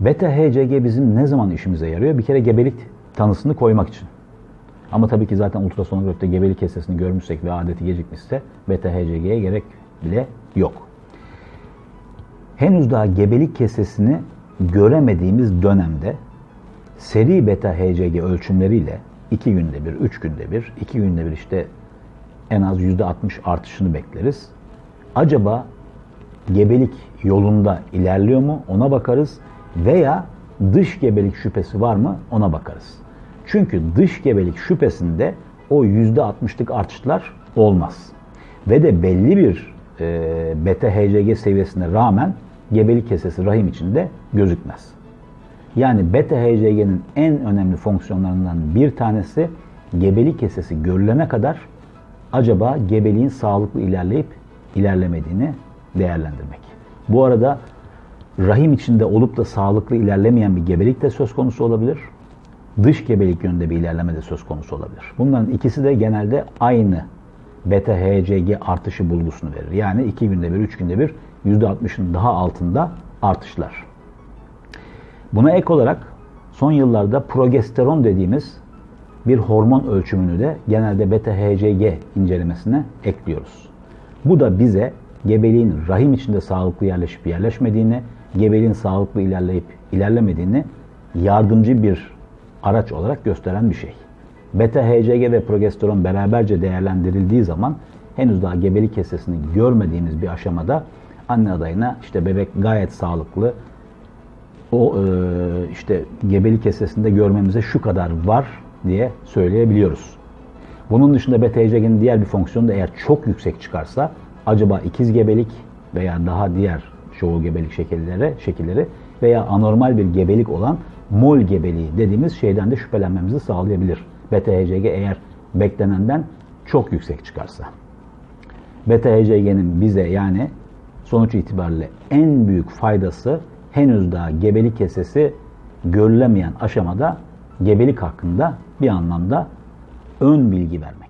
Beta HCG bizim ne zaman işimize yarıyor? Bir kere gebelik tanısını koymak için. Ama tabii ki zaten ultrasonografide gebelik kesesini görmüşsek ve adeti gecikmişse beta HCG'ye gerek bile yok. Henüz daha gebelik kesesini göremediğimiz dönemde seri beta HCG ölçümleriyle 2 günde bir, 3 günde bir, 2 günde bir işte en az %60 artışını bekleriz. Acaba gebelik yolunda ilerliyor mu ona bakarız veya dış gebelik şüphesi var mı ona bakarız. Çünkü dış gebelik şüphesinde o %60'lık artışlar olmaz. Ve de belli bir e, beta HCG seviyesine rağmen gebelik kesesi rahim içinde gözükmez. Yani beta HCG'nin en önemli fonksiyonlarından bir tanesi gebelik kesesi görülene kadar acaba gebeliğin sağlıklı ilerleyip ilerlemediğini değerlendirmek. Bu arada rahim içinde olup da sağlıklı ilerlemeyen bir gebelik de söz konusu olabilir. Dış gebelik yönünde bir ilerleme de söz konusu olabilir. Bunların ikisi de genelde aynı beta HCG artışı bulgusunu verir. Yani 2 günde bir, 3 günde bir %60'ın daha altında artışlar. Buna ek olarak son yıllarda progesteron dediğimiz bir hormon ölçümünü de genelde beta HCG incelemesine ekliyoruz. Bu da bize gebeliğin rahim içinde sağlıklı yerleşip yerleşmediğini, gebeliğin sağlıklı ilerleyip ilerlemediğini yardımcı bir araç olarak gösteren bir şey. Beta HCG ve progesteron beraberce değerlendirildiği zaman henüz daha gebelik kesesini görmediğimiz bir aşamada anne adayına işte bebek gayet sağlıklı, o e, işte gebelik kesesinde görmemize şu kadar var diye söyleyebiliyoruz. Bunun dışında beta HCG'nin diğer bir fonksiyonu da eğer çok yüksek çıkarsa acaba ikiz gebelik veya daha diğer çoğu gebelik şekilleri, şekilleri veya anormal bir gebelik olan mol gebeliği dediğimiz şeyden de şüphelenmemizi sağlayabilir. Beta HCG eğer beklenenden çok yüksek çıkarsa. Beta HCG'nin bize yani sonuç itibariyle en büyük faydası henüz daha gebelik kesesi görülemeyen aşamada gebelik hakkında bir anlamda ön bilgi vermek.